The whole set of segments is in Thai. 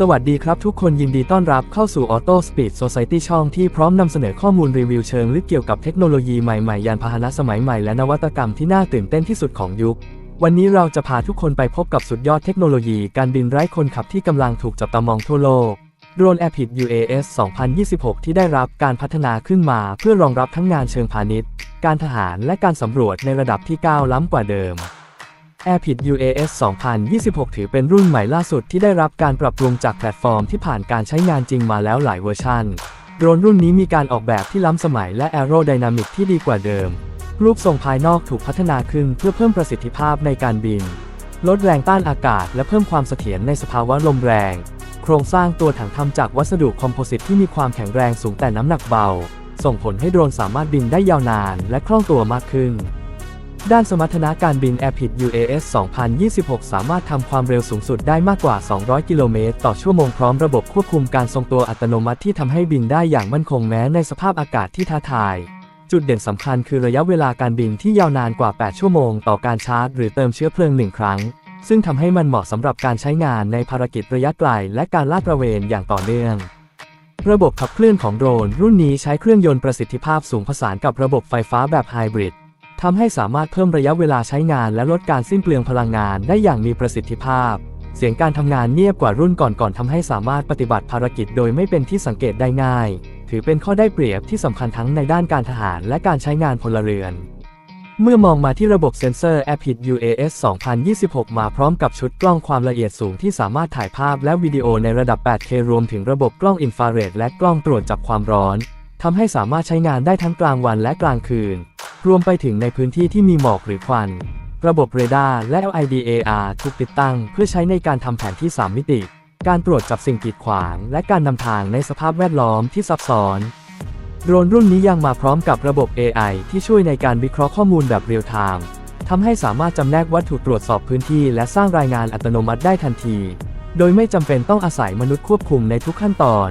สวัสดีครับทุกคนยินดีต้อนรับเข้าสู่ Auto Speed Society ช่องที่พร้อมนำเสนอข้อมูลรีวิวเชิงลึกเกี่ยวกับเทคโนโลยีใหม่ๆ ยานพาหนะสมัยใหม่และนวัตกรรมที่น่าตื่นเต้นที่สุดของยุค วันนี้เราจะพาทุกคนไปพบกับสุดยอดเทคโนโลยีการบินไร้คนขับที่กำลังถูกจับตามองทั่วโลกโดรน Airpid UAS 2026 ที่ได้รับการพัฒนาขึ้นมาเพื่อรองรับทั้งงานเชิงพาณิชย์ การทหารและการสำรวจในระดับที่ก้าวล้ำกว่าเดิม Airpid UAS 2026 ถือเป็นรุ่นใหม่ล่าสุดที่ได้รับการปรับปรุงจากแพลตฟอร์มที่ผ่านการใช้งานจริงมาแล้วหลายเวอร์ชันโดรนรุ่นนี้มีการออกแบบที่ล้ำสมัยและแอโรไดนามิกที่ดีกว่าเดิม รูปทรงภายนอกถูกพัฒนาขึ้นเพื่อเพิ่มประสิทธิภาพในการบิน ลดแรงต้านอากาศและเพิ่มความเสถียรในสภาวะลมแรง โครงสร้างตัวถังทำจากวัสดุคอมโพสิตที่มีความแข็งแรงสูงแต่น้ำหนักเบา ส่งผลให้โดรนสามารถบินได้ยาวนานและคล่องตัวมากขึ้น ด้านสมรรถนะการบิน Airpid UAS 2026 สามารถทำความเร็วสูงสุดได้มากกว่า 200 กิโลเมตร ต่อชั่วโมงพร้อมระบบควบคุมการทรงตัวอัตโนมัติที่ทำให้บินได้อย่างมั่นคงแม้ในสภาพอากาศที่ท้าทาย จุดเด่นสำคัญคือระยะเวลาการบินที่ยาวนานกว่า 8 ชั่วโมง ต่อการชาร์จหรือเติมเชื้อเพลิงหนึ่งครั้ง ซึ่งทำให้มันเหมาะสำหรับการใช้งานในภารกิจระยะไกลและการลาดตระเวนอย่างต่อเนื่องระบบขับเคลื่อนของโดรน รุ่นนี้ใช้เครื่องยนต์ประสิทธิภาพสูงผสานกับระบบไฟฟ้าแบบไฮบริด ทำให้สามารถเพิ่มระยะเวลาใช้งานและลดการสิ้นเปลืองพลังงานได้อย่างมีประสิทธิภาพ เสียงการทำงานเงียบกว่ารุ่นก่อนๆทำให้สามารถปฏิบัติภารกิจโดยไม่เป็นที่สังเกตได้ง่าย ถือเป็นข้อได้เปรียบที่สำคัญทั้งในด้านการทหารและการใช้งานพลเรือน เมื่อมองมาที่ระบบเซ็นเซอร์ Apid UAS 2026 มาพร้อมกับชุดกล้องความละเอียดสูงที่สามารถถ่ายภาพและวิดีโอในระดับ 8K รวมถึงระบบกล้องอินฟราเรดและกล้องตรวจจับความร้อนทำให้สามารถใช้งานได้ทั้งกลางวันและกลางคืน รวมไปถึงในพื้นที่ที่มีหมอกหรือควัน ระบบเรดาร์และ LIDAR ถูกติดตั้งเพื่อใช้ในการทำแผนที่ 3 มิติ การตรวจจับสิ่งกีดขวาง และการนำทางในสภาพแวดล้อมที่ซับซ้อน โดรนรุ่นนี้ยังมาพร้อมกับระบบ AI ที่ช่วยในการวิเคราะห์ข้อมูลแบบเรียลไทม์ทำให้สามารถจำแนกวัตถุตรวจสอบพื้นที่ และสร้างรายงานอัตโนมัติได้ทันที โดยไม่จำเป็นต้องอาศัยมนุษย์ควบคุมในทุกขั้นตอน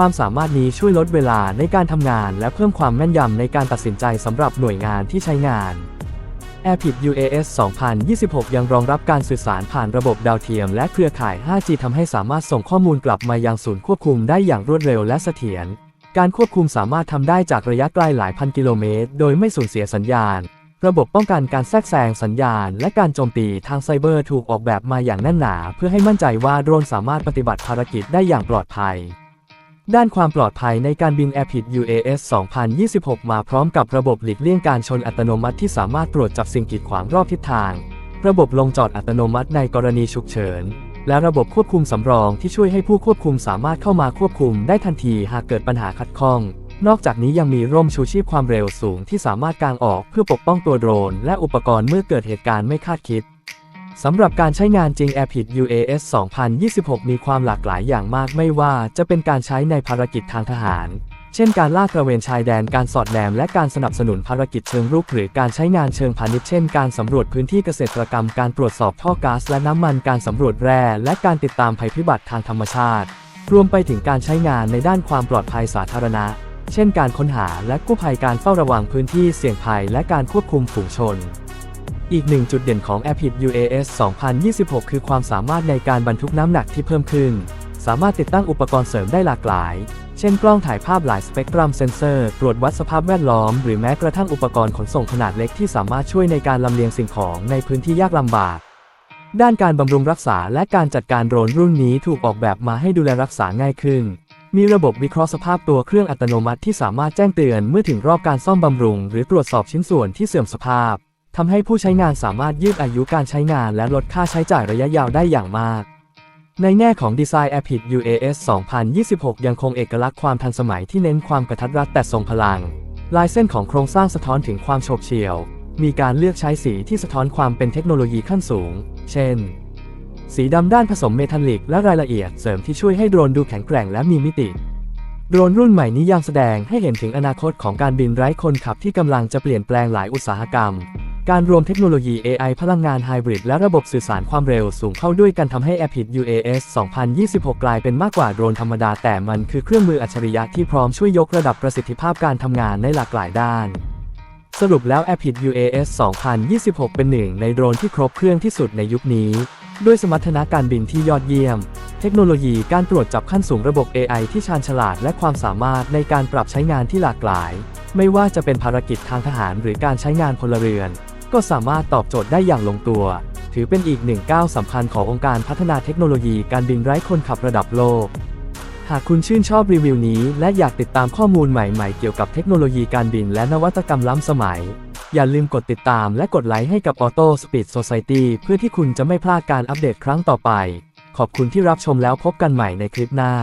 ความสามารถนี้ช่วยลดเวลาในการทำงาน และเพิ่มความแม่นยำในการตัดสินใจสำหรับหน่วยงานที่ใช้งาน Airpid UAS 2026 ยังรองรับการสื่อสารผ่านระบบดาวเทียม และเครือข่าย 5G ทำให้สามารถส่งข้อมูลกลับมายังศูนย์ควบคุมได้อย่างรวดเร็วและเสถียร การควบคุมสามารถทำได้จากระยะไกลหลายพันกิโลเมตร โดยไม่สูญเสียสัญญาณ ระบบป้องกันการแทรกแซงสัญญาณ และการโจมตีทางไซเบอร์ถูกออกแบบมาอย่างแน่นหนา เพื่อให้มั่นใจว่าโดรนสามารถปฏิบัติภารกิจได้อย่างปลอดภัย ด้านความปลอดภัยในการบิน Airpid UAS 2026 มาพร้อมกับระบบหลีกเลี่ยงการชนอัตโนมัติที่สามารถตรวจจับสิ่งกีดขวางรอบทิศทาง ระบบลงจอดอัตโนมัติในกรณีฉุกเฉิน และระบบควบคุมสำรองที่ช่วยให้ผู้ควบคุมสามารถเข้ามาควบคุมได้ทันทีหากเกิดปัญหาขัดข้อง นอกจากนี้ยังมีร่มชูชีพความเร็วสูงที่สามารถกางออกเพื่อปกป้องตัวโดรน และอุปกรณ์เมื่อเกิดเหตุการณ์ไม่คาดคิด สำหรับการใช้งานจริง Airpid UAS 2026 มีความหลากหลายอย่างมากไม่ว่าจะเป็นการใช้ในภารกิจทางทหาร เช่นการลาดตระเวนชายแดน การสอดแนม และการสนับสนุนภารกิจเชิงรุก หรือการใช้งานเชิงพาณิชย์ เช่น การสำรวจพื้นที่เกษตรกรรม การตรวจสอบท่อก๊าซและน้ำมัน การสำรวจแร่ และการติดตามภัยพิบัติทางธรรมชาติ รวมไปถึงการใช้งานในด้านความปลอดภัยสาธารณะ เช่น การค้นหาและกู้ภัย การเฝ้าระวังพื้นที่เสี่ยงภัย และการควบคุมฝูงชน อีกหนึ่งจุดเด่นของ a p i d UAS 2026 คือความสามารถในการบรรทุกน้ำหนักที่เพิ่มขึ้น สามารถติดตั้งอุปกรณ์เสริมได้หลากหลาย เช่นกล้องถ่ายภาพหลายสเปกตรัมเซนเซอร์ตรวจวัดสภาพแวดล้อม หรือแม้กระทั่งอุปกรณ์ขนส่งขนาดเล็กที่สามารถช่วยในการลำเลียงสิ่งของในพื้นที่ยากลำบาก ด้านการบำรุงรักษาและการจัดการโดรนรุ่นนี้ถูกออกแบบมาให้ดูแลรักษาง่ายขึ้น มีระบบวิเคราะห์สภาพตัวเครื่องอัตโนมัติที่สามารถแจ้งเตือนเมื่อถึงรอบการซ่อมบำรุง หรือตรวจสอบชิ้นส่วนที่เสื่อมสภาพ ทำให้ผู้ใช้งานสามารถยืดอายุการใช้งานและลดค่าใช้จ่ายระยะยาวได้อย่างมาก ในแง่ของดีไซน์ Apid UAS 2026 ยังคงเอกลักษณ์ความทันสมัยที่เน้นความกระทัดรัดแต่ทรงพลัง ลายเส้นของโครงสร้างสะท้อนถึงความโฉบเฉี่ยว มีการเลือกใช้สีที่สะท้อนความเป็นเทคโนโลยีขั้นสูง เช่น สีดำด้านผสมเมทัลลิกและรายละเอียดเสริมที่ช่วยให้โดรนดูแข็งแกร่งและมีมิติโดรนรุ่นใหม่นี้ยังแสดงให้เห็นถึงอนาคตของการบินไร้คนขับที่กำลังจะเปลี่ยนแปลงหลายอุตสาหกรรม การรวมเทคโนโลยี AI พลังงานไฮบริดและระบบสื่อสารความเร็วสูงเข้าด้วยกันทำให้ Airpid UAS 2026 กลายเป็นมากกว่าโดรนธรรมดาแต่มันคือเครื่องมืออัจฉริยะที่พร้อมช่วยยกระดับประสิทธิภาพการทำงานในหลากหลายด้าน สรุปแล้ว Airpid UAS 2026 เป็นหนึ่งในโดรนที่ครบเครื่องที่สุดในยุคนี้ ด้วยสมรรถนะการบินที่ยอดเยี่ยม เทคโนโลยีการตรวจจับขั้นสูงระบบ AI ที่ชาญฉลาดและความสามารถในการปรับใช้งานที่หลากหลาย ไม่ว่าจะเป็นภารกิจทางทหารหรือการใช้งานพลเรือน ก็สามารถตอบโจทย์ได้อย่างลงตัว ถือเป็นอีกหนึ่งก้าวสำคัญขององค์การพัฒนาเทคโนโลยีการบินไร้คนขับระดับโลก หากคุณชื่นชอบรีวิวนี้ และอยากติดตามข้อมูลใหม่ๆ เกี่ยวกับเทคโนโลยีการบินและนวัตกรรมล้ำสมัย อย่าลืมกดติดตามและกดไลค์ให้กับ Auto Speed Society เพื่อที่คุณจะไม่พลาดการอัปเดตครั้งต่อไป ขอบคุณที่รับชมแล้วพบกันใหม่ในคลิปหน้า